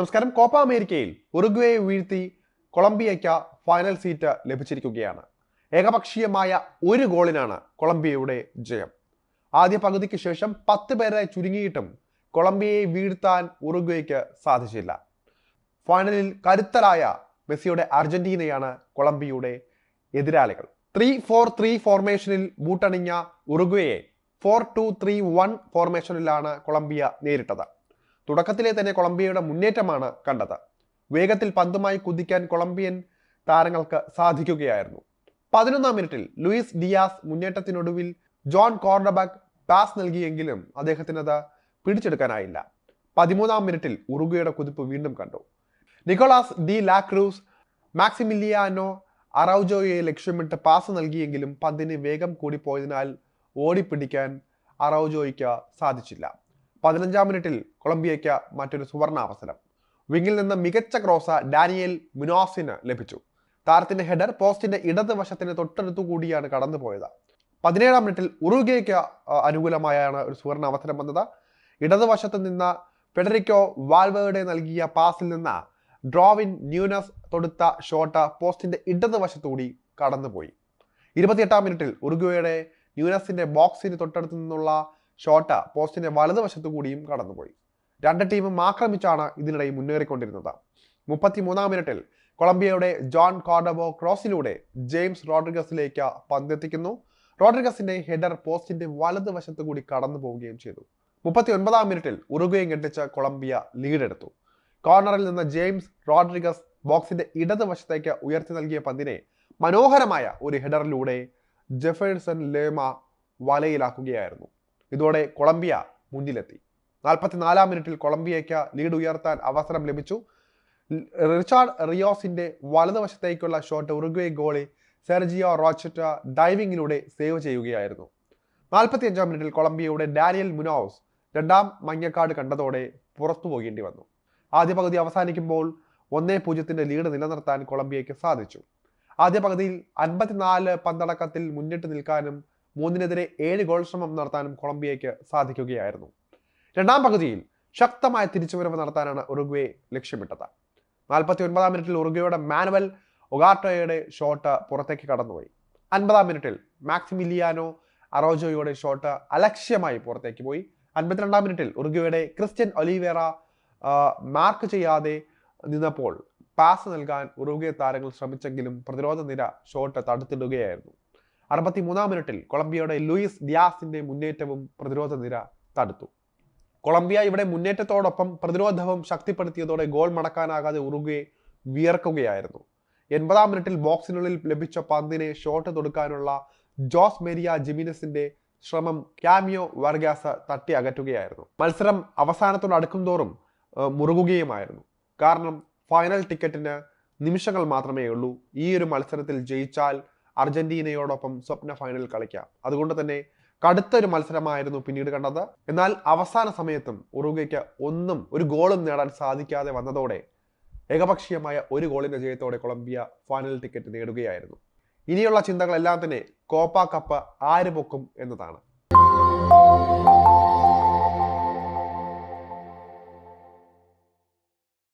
നമസ്കാരം. കോപ്പ അമേരിക്കയിൽ ഉറുഗ്വേയെ വീഴ്ത്തി കൊളംബിയയ്ക്ക് ഫൈനൽ സീറ്റ് ലഭിച്ചിരിക്കുകയാണ്. ഏകപക്ഷീയമായ ഒരു ഗോളിനാണ് കൊളംബിയയുടെ ജയം. ആദ്യ പകുതിക്ക് ശേഷം പത്ത് പേരെ ചുരുങ്ങിയിട്ടും കൊളംബിയയെ വീഴ്ത്താൻ ഉറുഗ്വേയ്ക്ക് സാധിച്ചില്ല. ഫൈനലിൽ കരുത്തരായ മെസ്സിയുടെ അർജന്റീനയാണ് കൊളംബിയയുടെ എതിരാളികൾ. ത്രീ ഫോർ ത്രീ ഫോർമേഷനിൽ ബൂട്ടണിഞ്ഞ ഉറുഗ്വേയെ ഫോർ ടു ത്രീ വൺ ഫോർമേഷനിലാണ് കൊളംബിയ നേരിട്ടത്. തുടക്കത്തിലെ തന്നെ കൊളംബിയയുടെ മുന്നേറ്റമാണ് കണ്ടത്. വേഗത്തിൽ പന്തുമായി കുതിക്കാൻ കൊളംബിയൻ താരങ്ങൾക്ക് സാധിക്കുകയായിരുന്നു. പതിനൊന്നാം മിനിറ്റിൽ ലൂയിസ് ഡിയാസ് മുന്നേറ്റത്തിനൊടുവിൽ ജോൺ കോർഡബാക്ക് പാസ് നൽകിയെങ്കിലും അദ്ദേഹത്തിനത് പിടിച്ചെടുക്കാനായില്ല. പതിമൂന്നാം മിനിറ്റിൽ ഉറുഗയുടെ കുതിപ്പ് വീണ്ടും കണ്ടു. Nicolas de La Cruz Maximiliano അറൌജോയെ ലക്ഷ്യമിട്ട് പാസ് നൽകിയെങ്കിലും പന്തിന് വേഗം കൂടിപ്പോയതിനാൽ ഓടിപ്പിടിക്കാൻ അറൌജോയ്ക്ക് സാധിച്ചില്ല. പതിനഞ്ചാം മിനിറ്റിൽ കൊളംബിയയ്ക്ക് മറ്റൊരു സുവർണാവസരം. വിങ്ങിൽ നിന്ന് മികച്ച ക്രോസ ഡാനിയൽ മുനോസിന് ലഭിച്ചു. താരത്തിന്റെ ഹെഡർ പോസ്റ്റിന്റെ ഇടതുവശത്തിന് തൊട്ടടുത്തു കൂടിയാണ് കടന്നുപോയത്. പതിനേഴാം മിനിറ്റിൽ ഉറുഗയ്ക്ക് അനുകൂലമായാണ് ഒരു സുവർണ അവസരം വന്നത് ഇടതുവശത്ത് നിന്ന് ഫെഡറിക്കോ വാൽവേർഡെ നൽകിയ പാസിൽ നിന്ന് ഡ്രോവിൻ ന്യൂനസ് തൊടുത്ത ഷോട്ട് പോസ്റ്റിന്റെ ഇടതുവശത്തുകൂടി കടന്നുപോയി. ഇരുപത്തിയെട്ടാം മിനിറ്റിൽ ഉറുഗുവയുടെ ന്യൂനസിന്റെ ബോക്സിന് തൊട്ടടുത്തു നിന്നുള്ള ഷോട്ട് പോസ്റ്റിന്റെ വലതുവശത്തു കൂടിയും കടന്നുപോയി. രണ്ട് ടീമും ആക്രമിച്ചാണ് ഇതിനിടെ മുന്നേറിക്കൊണ്ടിരുന്നത്. മുപ്പത്തിമൂന്നാം മിനിറ്റിൽ കൊളംബിയയുടെ ജോൺ കോർഡബോ ക്രോസിലൂടെ ജെയിംസ് റോഡ്രിഗസിലേക്ക് പന്തെത്തിക്കുന്നു. റോഡ്രിഗസിന്റെ ഹെഡർ പോസ്റ്റിന്റെ വലതുവശത്തു കൂടി കടന്നു പോവുകയും ചെയ്തു. മുപ്പത്തി ഒൻപതാം മിനിറ്റിൽ ഉറുഗ്വയും കെട്ടിച്ച് കൊളംബിയ ലീഡെടുത്തു. കോർണറിൽ നിന്ന് ജെയിംസ് റോഡ്രിഗസ് ബോക്സിന്റെ ഇടതുവശത്തേക്ക് ഉയർത്തി നൽകിയ പന്തിനെ മനോഹരമായ ഒരു ഹെഡറിലൂടെ ജെഫേഴ്സൺ ലേമ വലയിലാക്കുകയായിരുന്നു. ഇതോടെ കൊളംബിയ മുന്നിലെത്തി. നാൽപ്പത്തിനാലാം മിനിറ്റിൽ കൊളംബിയയ്ക്ക് ലീഡ് ഉയർത്താൻ അവസരം ലഭിച്ചു. റിച്ചാർഡ് റിയോസിന്റെ വലതുവശത്തേക്കുള്ള shot Uruguay goalie Sergio Rochet ഡൈവിങ്ങിലൂടെ save ചെയ്യുകയായിരുന്നു. നാൽപ്പത്തിയഞ്ചാം മിനിറ്റിൽ കൊളംബിയയുടെ ഡാനിയൽ മുനോസ് രണ്ടാം മഞ്ഞക്കാട് കണ്ടതോടെ പുറത്തു പോകേണ്ടി വന്നു. ആദ്യ പകുതി അവസാനിക്കുമ്പോൾ ഒന്നേ പൂജ്യത്തിന്റെ ലീഡ് നിലനിർത്താൻ കൊളംബിയയ്ക്ക് സാധിച്ചു. ആദ്യ പകുതിയിൽ അൻപത്തിനാല് പന്തടക്കത്തിൽ മുന്നിട്ട് നിൽക്കാനും മൂന്നിനെതിരെ ഏഴ് ഗോൾ ശ്രമം നടത്താനും കൊളംബിയയ്ക്ക് സാധിക്കുകയായിരുന്നു. രണ്ടാം പകുതിയിൽ ശക്തമായ തിരിച്ചുവരവ് നടത്താനാണ് ഉറുഗ്വേ ലക്ഷ്യമിട്ടത്. നാൽപ്പത്തി ഒൻപതാം മിനിറ്റിൽ ഉറുഗ്വയുടെ മാനുവൽ ഒഗാട്ടോയുടെ ഷോട്ട് പുറത്തേക്ക് കടന്നുപോയി. അൻപതാം മിനിറ്റിൽ മാക്സിമിലിയാനോ അറോജോയുടെ ഷോട്ട് അലക്ഷ്യമായി പുറത്തേക്ക് പോയി. അൻപത്തിരണ്ടാം മിനിറ്റിൽ ഉറുഗ്വയുടെ ക്രിസ്ത്യൻ ഒലിവേറ മാർക്ക് ചെയ്യാതെ നിന്നപ്പോൾ പാസ് നൽകാൻ ഉറുഗ്വേ താരങ്ങൾ ശ്രമിച്ചെങ്കിലും പ്രതിരോധ നിര ഷോട്ട് തടുത്തിടുകയായിരുന്നു. അറുപത്തി മൂന്നാം മിനിറ്റിൽ കൊളംബിയയുടെ ലൂയിസ് ഡിയാസിന്റെ മുന്നേറ്റവും പ്രതിരോധ നിര തടുത്തു. കൊളംബിയ ഇവിടെ മുന്നേറ്റത്തോടൊപ്പം പ്രതിരോധവും ശക്തിപ്പെടുത്തിയതോടെ ഗോൾ മടക്കാനാകാതെ ഉറുകെ വിയർക്കുകയായിരുന്നു. എൺപതാം മിനിറ്റിൽ ബോക്സിനുള്ളിൽ ലഭിച്ച പന്തിനെ ഷോട്ട് തൊടുക്കാനുള്ള ജോസ് മെരിയ ജിമിനസിന്റെ ശ്രമം ക്യാമിയോ വർഗാസ തട്ടി അകറ്റുകയായിരുന്നു. മത്സരം അവസാനത്തോട് അടുക്കും തോറും മുറുകുകയുമായിരുന്നു. കാരണം ഫൈനൽ ടിക്കറ്റിന് നിമിഷങ്ങൾ മാത്രമേ ഉള്ളൂ ഈ ഒരു മത്സരത്തിൽ ജയിച്ചാൽ അർജന്റീനയോടൊപ്പം സ്വപ്ന ഫൈനൽ കളിക്കാം. അതുകൊണ്ട് തന്നെ കടുത്ത ഒരു മത്സരമായിരുന്നു പിന്നീട് കണ്ടത്. എന്നാൽ അവസാന സമയത്തും ഉറുഗയ്ക്ക് ഒന്നും ഒരു ഗോളും നേടാൻ സാധിക്കാതെ വന്നതോടെ ഏകപക്ഷീയമായ ഒരു ഗോളിന്റെ ജയത്തോടെ കൊളംബിയ ഫൈനൽ ടിക്കറ്റ് നേടുകയായിരുന്നു. ഇനിയുള്ള ചിന്തകളെല്ലാം തന്നെ കോപ്പ കപ്പ് ആര് പൊക്കും എന്നതാണ്.